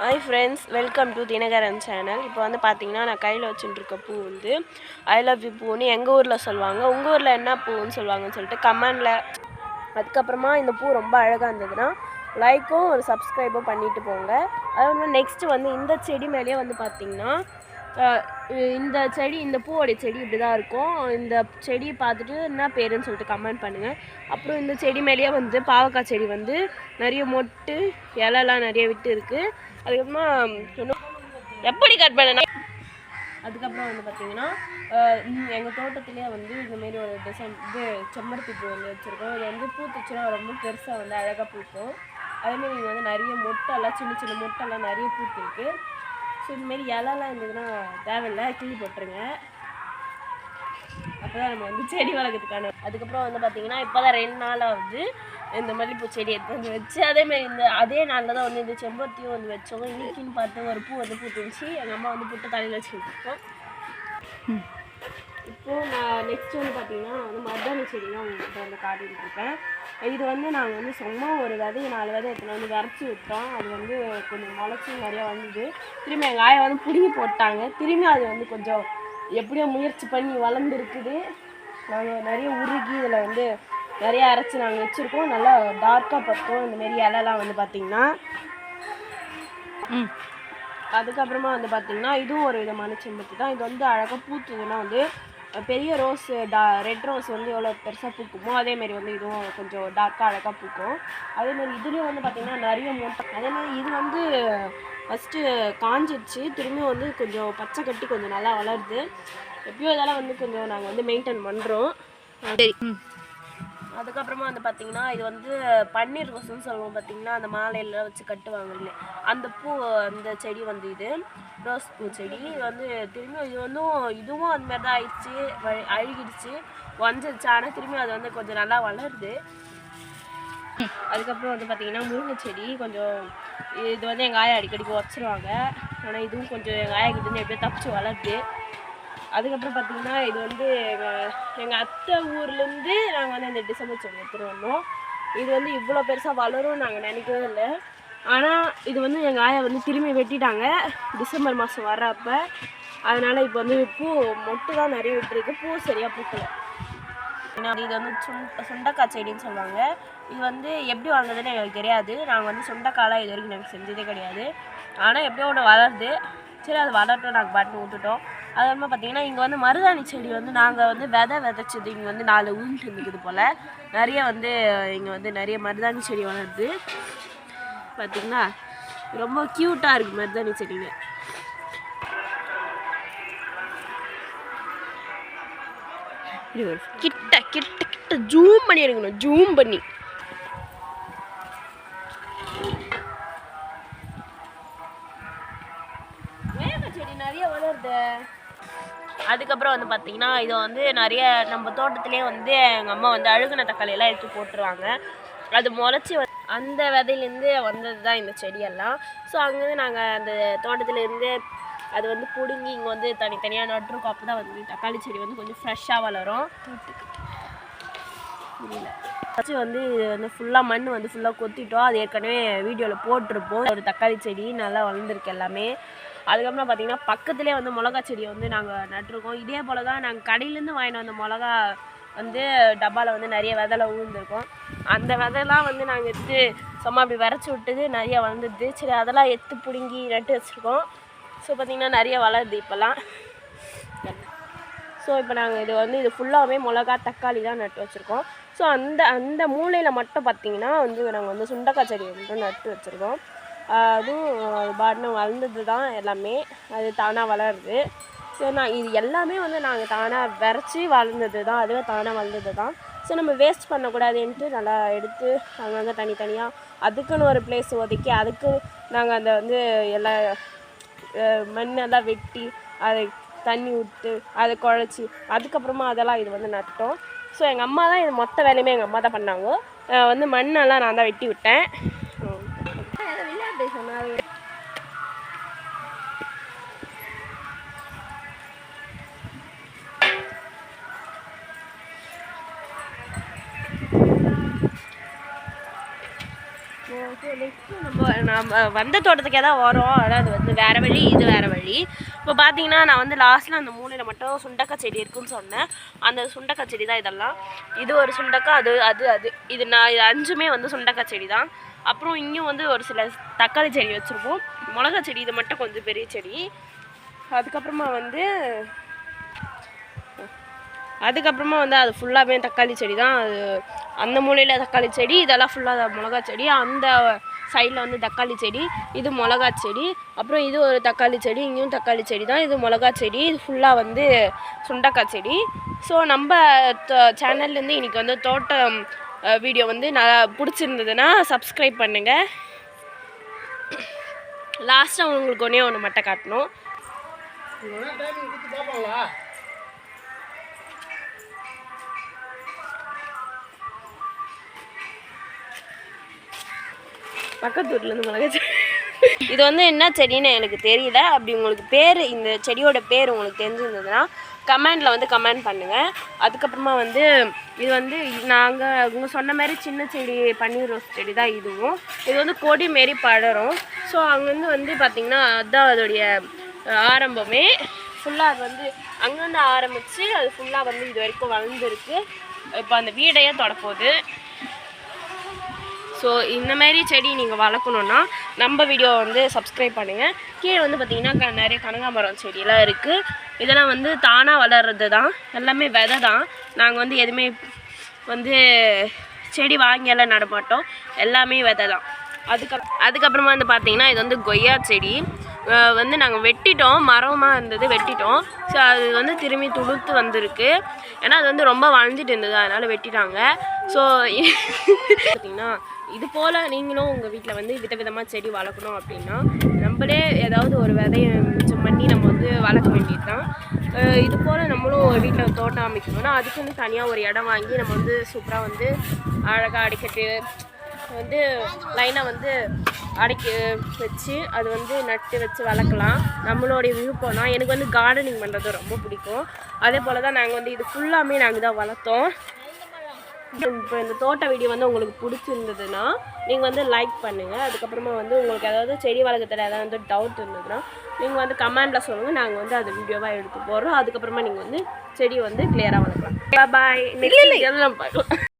Hi friends welcome to Dinakaran channel இப்போ வந்து பார்த்தீங்கன்னா நான் கையில் வச்சுட்டு இருக்க பூ வந்து ஐ லவ் யூ பூன்னு எங்கள் ஊரில் சொல்லுவாங்க. உங்கள் ஊரில் என்ன பூன்னு சொல்லுவாங்கன்னு சொல்லிட்டு கமெண்டில் அதுக்கப்புறமா இந்த பூ ரொம்ப அழகாக இருந்ததுன்னா லைக்கும் ஒரு சப்ஸ்கிரைபும் பண்ணிட்டு போங்க. அது வந்து நெக்ஸ்ட்டு வந்து இந்த செடி மேலேயே வந்து பார்த்திங்கன்னா இந்த செடி இந்த பூவோடைய செடி இப்படி தான் இருக்கும். இந்த செடியை பார்த்துட்டு என்ன பேருன்னு சொல்லிட்டு கமெண்ட் பண்ணுங்கள் அப்புறம் இந்த செடி மேலேயே வந்து பாவக்காய் செடி வந்து நிறைய மொட்டு இலைலாம் நிறைய விட்டு இருக்குது அதுக்கப்புறமா இன்னும் எப்படி கட் பண்ண அதுக்கப்புறம் வந்து பார்த்தீங்கன்னா எங்கள் தோட்டத்திலேயே வந்து இந்தமாரி ஒரு டிசைன் இது செம்பருத்தி பூ வந்து வச்சுருக்கோம். இது வந்து பூத்துச்சுன்னா ரொம்ப பெருசாக வந்து அழகாக பூக்கும். அதேமாரி இங்கே வந்து நிறைய மொட்டெல்லாம் சின்ன சின்ன மொட்டெல்லாம் நிறைய பூத்துருக்கு. ஸோ இதுமாரி இலலாம் இருந்ததுன்னா தேவையில்லை கிள்ளி போட்டுருங்க. அப்போ தான் நம்ம வந்து செடி வளர்க்கறதுக்கான அதுக்கப்புறம் வந்து பார்த்திங்கன்னா இப்போ தான் ரெண்டு நாளாக வந்து இந்த மல்லிகைப்பூ செடி எடுத்து வந்து வச்சு அதேமாரி இந்த அதே நாளில் தான் வந்து இந்த செம்பருத்தியும் வந்து வச்சோம். இன்னைக்குன்னு பார்த்து ஒரு பூ வந்து பூத்துருந்துச்சு. எங்கள் அம்மா வந்து புட்டு தலையில் வச்சுக்கிட்டு இருக்கோம் இப்போது நான் நெக்ஸ்ட் வந்து பார்த்தீங்கன்னா நான் வந்து மருதாணி செடிலாம் உங்கள்கிட்ட வந்து காட்டிட்டு இருக்கேன் இது வந்து நாங்கள் வந்து சும்மா ஒரு விதையை நாலு விதை எடுத்துன்னு வந்து விரைச்சி விட்டோம். அது வந்து கொஞ்சம் முளைச்சி நிறையா வந்தது. திரும்பி எங்கள் ஆயை வந்து பிடுங்கி போட்டாங்க. திரும்பி அது வந்து கொஞ்சம் எப்படியோ முயற்சி பண்ணி வளர்ந்து இருக்குது நாங்கள் நிறைய உருகி இதில் வந்து நிறைய அரைச்சி நாங்கள் வச்சுருக்கோம். நல்லா டார்க்காக பற்றும் இந்த மாரி இலைலாம் வந்து பார்த்திங்கன்னா அதுக்கப்புறமா வந்து பார்த்திங்கன்னா இதுவும் ஒரு விதமான செம்பருத்தி தான். இது வந்து அழகாக பூத்துதுன்னா வந்து பெரிய ரோஸ் டா ரெட் ரோஸ் வந்து எவ்வளோ பெருசாக பூக்குமோ அதேமாரி வந்து இதுவும் கொஞ்சம் டார்க்காக அழகாக பூக்கும். அதேமாரி இதுலேயும் வந்து பார்த்திங்கன்னா நிறைய மூட்டை அதேமாரி இது வந்து ஃபஸ்ட்டு காஞ்சிடுச்சு திரும்பியும் வந்து கொஞ்சம் பச்சை கட்டி கொஞ்சம் நல்லா வளருது. எப்பயும் இதெல்லாம் வந்து கொஞ்சம் நாங்கள் வந்து மெயின்டைன் பண்ணுறோம் சரி. அதுக்கப்புறமா வந்து பார்த்தீங்கன்னா இது வந்து பன்னீர் ரோஸ்னு சொல்லுவோம் பார்த்தீங்கன்னா அந்த மாலையெல்லாம் வச்சு கட்டுவாங்க இல்லையா அந்த பூ அந்த செடி வந்து இது ரோஸ் பூ செடி. இது வந்து திரும்பி இது வந்து இதுவும் அந்த மாதிரி தான் ஆயிடுச்சு அழுகிடுச்சு வஞ்சிருச்சு. ஆனால் திரும்பி அது வந்து கொஞ்சம் நல்லா வளருது. அதுக்கப்புறம் வந்து பார்த்தீங்கன்னா முருங்கை செடி கொஞ்சம் இது வந்து எங்கள் ஆயா அடிக்கடிக்கு உடச்சிருவாங்க ஆனால் இதுவும் கொஞ்சம் எங்கள் ஆயா கிட்ட எப்படியோ தப்பிச்சு வளருது. அதுக்கப்புறம் பார்த்தீங்கன்னா இது வந்து எங்கள் எங்கள் அத்தை ஊர்லேருந்து நாங்கள் வந்து இந்த டிசம்பர் செடி எடுத்துகிட்டு வந்தோம். இது வந்து இவ்வளோ பெருசாக வளரும் நாங்கள் நினைக்கவே இல்லை. ஆனால் இது வந்து எங்கள் ஆயா வந்து திரும்பி வெட்டிட்டாங்க டிசம்பர் மாதம் வர்றப்ப. அதனால் இப்போ வந்து பூ மொட்டு தான் நிறைய விட்டுருக்கு. பூ சரியாக பூக்கலை. இது வந்து சுண் சுண்டக்காய் செடின்னு சொல்லுவாங்க. இது வந்து எப்படி வளர்ந்ததுன்னு எங்களுக்கு தெரியாது. நாங்கள் வந்து சுண்டக்காய்லாம் இது வரைக்கும் நாங்கள் செஞ்சதே கிடையாது. ஆனால் எப்படியோ ஒன்று வளருது. சரி அது வளரட்டும் நாங்கள் பாட்டு விட்டுட்டோம். அது மாதிரி பார்த்தீங்கன்னா இங்கே வந்து மருதாணி செடி வந்து நாங்கள் வந்து விதை விதைச்சது இங்கே வந்து நாலு உருண்டு இருக்குது போல். நிறைய வந்து இங்கே வந்து நிறைய மருதாணி செடி வளருது. பார்த்தீங்கன்னா ரொம்ப க்யூட்டாக இருக்குது மருதாணி செடிங்க. கிட்ட கிட்ட கிட்ட ஜூம் பண்ணி எடுக்கணும் ஜூம் பண்ணி. அதுக்கப்புறம் வந்து பார்த்தீங்கன்னா இதை வந்து நிறைய நம்ம தோட்டத்துலேயே வந்து எங்கள் அம்மா வந்து அழுகுன தக்காளியெல்லாம் எடுத்து போட்டுருவாங்க. அது முளைச்சி வ- அந்த விதையிலேருந்து வந்தது தான் இந்த செடியெல்லாம். ஸோ அங்கேருந்து நாங்கள் அந்த தோட்டத்துலேருந்து அது வந்து பிடுங்கி இங்கே வந்து தனித்தனியாக நட்டுருக்கோம். அப்போ தான் வந்து தக்காளி செடி வந்து கொஞ்சம் ஃப்ரெஷ்ஷாக வளரும். புரியல. ஃபஸ்ட்டு வந்து இது வந்து ஃபுல்லாக மண் வந்து ஃபுல்லாக கொத்திட்டோம். அது ஏற்கனவே வீடியோவில் போட்டிருப்போம். ஒரு தக்காளி செடி நல்லா வளர்ந்துருக்கு எல்லாமே. அதுக்கப்புறம் பார்த்தீங்கன்னா பக்கத்துலேயே வந்து மிளகா செடியை வந்து நாங்கள் நட்டிருக்கோம். இதே போல் தான் நாங்கள் கடையிலேருந்து வாங்கிட்டு வந்த மிளகா வந்து டப்பாவில் வந்து நிறைய விதைல விழுந்திருக்கோம் அந்த விதைலாம் வந்து நாங்கள் எடுத்து சும்மா அப்படி விரைச்சி விட்டது நிறைய வளர்ந்துது. சரி அதெல்லாம் எடுத்து பிடுங்கி நட்டு வச்சுருக்கோம். ஸோ பார்த்திங்கன்னா நிறைய வளருது இப்போல்லாம். ஸோ இப்போ நாங்கள் இது வந்து இது ஃபுல்லாகவே மிளகா தக்காளி தான் நட்டு வச்சுருக்கோம். ஸோ அந்த அந்த மூலையில் மட்டும் பார்த்தீங்கன்னா வந்து நாங்கள் வந்து சுண்டக்காய் செடி வந்து நட்டு வச்சுருக்கோம். அதுவும் அது வளர்ந்தது தான் எல்லாமே. அது தானாக வளருது. ஸோ நான் இது எல்லாமே வந்து நாங்கள் தானாக விரைச்சி வளர்ந்தது தான். அதுவே தானாக வளர்ந்தது தான். ஸோ நம்ம வேஸ்ட் பண்ணக்கூடாதுன்ட்டு நல்லா எடுத்து அங்கங்கே தனித்தனியாக அதுக்குன்னு ஒரு பிளேஸ் ஒதுக்கி அதுக்கு நாங்கள் அந்த வந்து எல்லா மண்ணெல்லாம் வெட்டி அதை தண்ணி விட்டு அதை குழச்சி அதுக்கப்புறமா அதெல்லாம் இது வந்து நட்டோம். ஸோ எங்கள் அம்மா தான் இது மொத்த வேலையுமே எங்கள் அம்மா தான் பண்ணாங்க. வந்து மண்ணெல்லாம் நான் தான் வெட்டி விட்டேன். ஓகே நம்ம நம்ம வந்த தோட்டத்துக்கே தான் வரோம் ஆனால் அது வந்து வேறு வழி இது வேறு வழி. இப்போ பார்த்தீங்கன்னா நான் வந்து லாஸ்ட்டில் அந்த மூலையில் மட்டும் சுண்டக்காய் செடி இருக்குன்னு சொன்னேன். அந்த சுண்டக்காய் செடி தான் இதெல்லாம். இது ஒரு சுண்டக்காய் அது அது அது. இது நான் இது அஞ்சுமே வந்து சுண்டக்காய் செடி தான். அப்புறம் இங்கேயும் வந்து ஒரு சில தக்காளி செடி வச்சுருப்போம். மிளகா செடி இது மட்டும் கொஞ்சம் பெரிய செடி. அதுக்கப்புறமா வந்து அதுக்கப்புறமா வந்து அது ஃபுல்லாகவே தக்காளி செடி தான். அது அந்த மூலையில் தக்காளி செடி இதெல்லாம் ஃபுல்லாக மிளகா செடி. அந்த சைடில் வந்து தக்காளி செடி இது மிளகா செடி. அப்புறம் இது ஒரு தக்காளி செடி இங்கேயும் தக்காளி செடி தான். இது மிளகா செடி இது ஃபுல்லாக வந்து சுண்டக்காய் செடி. ஸோ நம்ம சேனல்லேருந்து இன்றைக்கி வந்து தோட்டம் வீடியோ வந்து நல்லா பிடிச்சிருந்ததுன்னா சப்ஸ்கிரைப் பண்ணுங்கள் லாஸ்ட்டாக உங்களுக்கு ஒன்றே ஒன்று மட்டை காட்டணும். டைமிங் பக்கத்து மிளகா செடி. இது வந்து என்ன செடின்னு எனக்கு தெரியல. அப்படி உங்களுக்கு பேர் இந்த செடியோட பேர் உங்களுக்கு தெரிஞ்சிருந்ததுன்னா கமெண்டில் வந்து கமெண்ட் பண்ணுங்கள் அதுக்கப்புறமா வந்து இது வந்து நாங்கள் அவங்க சொன்ன மாதிரி சின்ன செடி பன்னீர் ரோஸ் செடி தான் இதுவும். இது வந்து கொடி மாரி படரும். ஸோ அங்கேருந்து வந்து பார்த்திங்கன்னா அதுதான் அதோடைய ஆரம்பமே. ஃபுல்லாக அது வந்து அங்கேருந்து ஆரம்பித்து அது ஃபுல்லாக வந்து இது வரைக்கும் வளர்ந்துருக்கு. இப்போ அந்த வீடையே தொடப்போகுது. ஸோ இந்தமாரி செடி நீங்கள் வளர்க்கணுன்னா நம்ம வீடியோ வந்து சப்ஸ்கிரைப் பண்ணுங்கள் கீழே வந்து பார்த்தீங்கன்னா க- நிறைய கனகாமரம் செடியெல்லாம் இருக்குது இதெல்லாம் வந்து தானாக வளர்றது தான் எல்லாமே விதை தான் நாங்கள் வந்து எதுவுமே வந்து செடி வாங்கியெல்லாம் நடமாட்டோம் எல்லாமே விதை தான் அதுக்கு அதுக்கப்புறமா வந்து பார்த்தீங்கன்னா இது வந்து கொய்யா செடி. வந்து நாங்கள் வெட்டிட்டோம். மரமாக இருந்தது வெட்டிட்டோம். ஸோ அது வந்து திரும்பி துளுத்து வந்திருக்கு. ஏன்னா அது வந்து ரொம்ப வளைஞ்சிட்டு இருந்தது. அதனால் வெட்டிட்டாங்க. ஸோ பார்த்தீங்கன்னா இது போல் நீங்களும் உங்கள் வீட்டில் வந்து விதவிதமாக செடி வளர்க்கணும் அப்படின்னா நம்மளே ஏதாவது ஒரு விதையை மிச்சம் பண்ணி நம்ம வந்து வளர்க்க வேண்டியது தான் இது போல் நம்மளும் ஒரு வீட்டில் தோட்டம் அமைக்கணும்னா அதுக்குன்னு தனியாக ஒரு இடம் வாங்கி நம்ம வந்து சூப்பராக வந்து அழகாக அடிக்கட்டு வந்து லைனாக வந்து அடைக்கி வச்சு அது வந்து நட்டு வச்சு வளர்க்கலாம். நம்மளுடைய விருப்பம்னா எனக்கு வந்து கார்டனிங் பண்ணுறது ரொம்ப பிடிக்கும். அதே போல் தான் நாங்கள் வந்து இது ஃபுல்லாமே நாங்கள் தான் வளர்த்தோம். இப்போ இந்த தோட்ட வீடியோ வந்து உங்களுக்கு பிடிச்சிருந்ததுன்னா நீங்கள் வந்து லைக் பண்ணுங்கள் அதுக்கப்புறமா வந்து உங்களுக்கு ஏதாவது செடி வளர்க்கத்தில் ஏதாவது வந்து டவுட் இருந்ததுன்னா நீங்கள் வந்து கமெண்டில் சொல்லுங்கள் நாங்கள் வந்து அது வீடியோவாக எடுத்து போடுறோம் அதுக்கப்புறமா நீங்கள் வந்து செடி வந்து கிளியராக வளர்க்கலாம். பாய் நெக்ஸ்ட் பார்க்கலாம்.